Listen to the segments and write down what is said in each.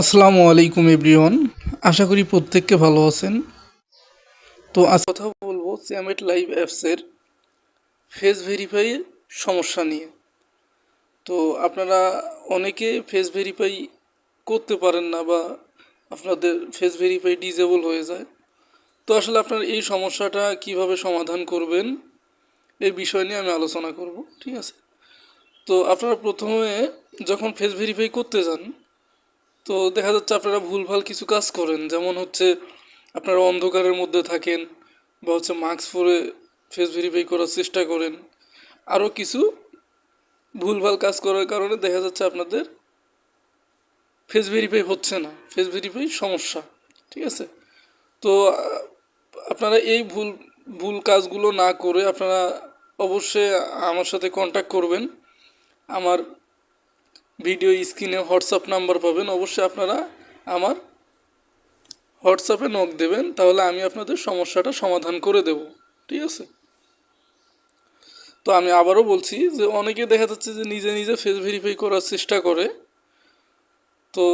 আসসালামু আলাইকুম এভরিওয়ান, আশা করি প্রত্যেককে ভালো আছেন। তো আজ কথা বলব স্যামেট লাইভ অ্যাপসের ফেস ভেরিফাই সমস্যা নিয়ে। তো আপনারা অনেকে ফেস ভেরিফাই করতে পারেন না বা আপনাদের ফেস ভেরিফাই ডিজেবল হয়ে যায়। তো আসলে আপনার এই সমস্যাটা কীভাবে সমাধান করবেন এই বিষয় নিয়ে আমি আলোচনা করব, ঠিক আছে? তো আপনারা প্রথমে যখন ফেস ভেরিফাই করতে যান তো দেখা যাচ্ছে আপনারা ভুলভাল কিছু কাজ করেন। যেমন হচ্ছে আপনারা অন্ধকারের মধ্যে থাকেন বা হচ্ছে মাস্ক পরে ফেস ভেরিফাই করার চেষ্টা করেন। আরও কিছু ভুলভাল কাজ করার কারণে দেখা যাচ্ছে আপনাদের ফেস ভেরিফাই হচ্ছে না। ফেস ভেরিফাই সমস্যা, ঠিক আছে? তো আপনারা এই ভুল ভুল কাজগুলো না করে আপনারা অবশ্যই আমার সাথে কন্ট্যাক্ট করবেন। আমার ভিডিও স্ক্রিনে হোয়াটসঅ্যাপ নাম্বার পাবেন, অবশ্যই আপনারা আমার হোয়াটসঅ্যাপে নক দেবেন, তাহলে আমি আপনাদের সমস্যাটা সমাধান করে দেব, ঠিক আছে? তো আমি আবারও বলছি যে অনেকে দেখা যাচ্ছে যে নিজে নিজে ফেস ভেরিফাই করার চেষ্টা করে, তো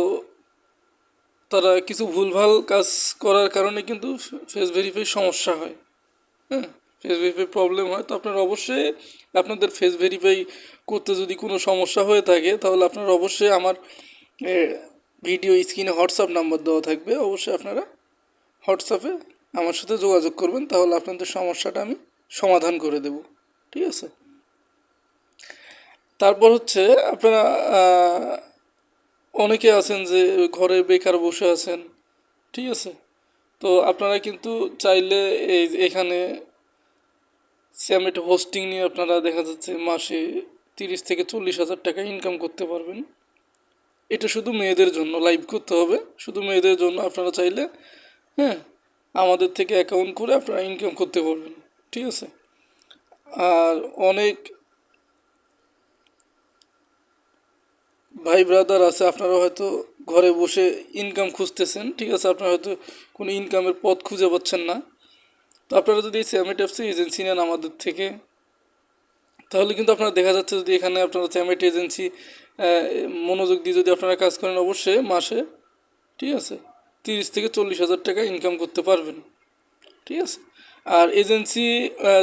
তারা কিছু ভুলভাল কাজ করার কারণে কিন্তু ফেস ভেরিফাই সমস্যা হয় হ্যাঁ? ফেস ভেরিফাই প্রবলেম হয়, তো আপনারা অবশ্যই আপনাদের ফেস ভেরিফাই করতে যদি কোনো সমস্যা হয়ে থাকে, তাহলে আপনারা অবশ্যই আমার ভিডিও স্ক্রিনে হোয়াটসঅ্যাপ নাম্বার দেওয়া থাকবে। অবশ্যই আপনারা হোয়াটসঅ্যাপে আমার সাথে যোগাযোগ করবেন, তাহলে আপনাদের সমস্যাটা আমি সমাধান করে দেব। ঠিক আছে? তারপর হচ্ছে আপনারা অনেকে আছেন যে ঘরে বেকার বসে আছেন, ঠিক আছে? তো আপনারা কিন্তু চাইলে এই এখানে স্যামেট হোস্টিং নিয়ে আপনারা দেখা যাচ্ছে মাসে তিরিশ থেকে চল্লিশ হাজার টাকা ইনকাম করতে পারবেন। এটা শুধু মেয়েদের জন্য লাইভ করতে হবে। শুধু মেয়েদের জন্য আপনারা চাইলে হ্যাঁ আমাদের থেকে অ্যাকাউন্ট করে আপনারা ইনকাম করতে পারবেন। ঠিক আছে? আর অনেক ভাই ব্রাদার আছে, আপনারা হয়তো ঘরে বসে ইনকাম খুঁজতেছেন। ঠিক আছে? আপনারা হয়তো কোনো ইনকামের পথ খুঁজে পাচ্ছেন না। আপনারা যদি স্যামেট অ্যাপসে এজেন্সি নেন আমাদের থেকে, তাহলে কিন্তু আপনারা দেখা যাচ্ছে যদি এখানে আপনারা স্যামেট এজেন্সি মনোযোগ দিয়ে যদি আপনারা কাজ করেন, অবশ্যই মাসে, ঠিক আছে, তিরিশ থেকে চল্লিশ হাজার টাকা ইনকাম করতে পারবেন, ঠিক আছে। আর এজেন্সি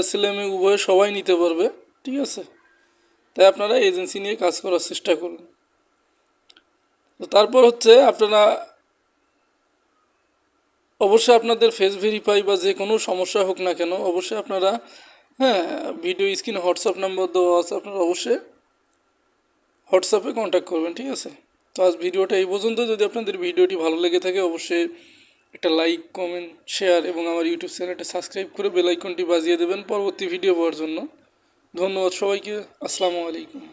ছেলেমেয়ে উভয়ে সবাই নিতে পারবে, ঠিক আছে। তাই আপনারা এজেন্সি নিয়ে কাজ করার চেষ্টা করুন। তো তারপর হচ্ছে আপনারা অবশ্যই আপনাদের ফেস ভেরিফাই বা যে কোনো সমস্যা হোক না কেন, অবশ্যই আপনারা হ্যাঁ ভিডিও স্ক্রিনে হোয়াটসঅ্যাপ নাম্বার দেওয়া আছে, আপনারা অবশ্যই হোয়াটসঅ্যাপে কন্ট্যাক্ট করবেন, ঠিক আছে? তো আজ ভিডিওটা এই পর্যন্ত। যদি আপনাদের ভিডিওটি ভালো লেগে থাকে, অবশ্যই একটা লাইক কমেন্ট শেয়ার এবং আমার ইউটিউব চ্যানেলটা সাবস্ক্রাইব করে বেল আইকনটি বাজিয়ে দেবেন পরবর্তী ভিডিও পাওয়ার জন্য। ধন্যবাদ সবাইকে। আসসালামু আলাইকুম।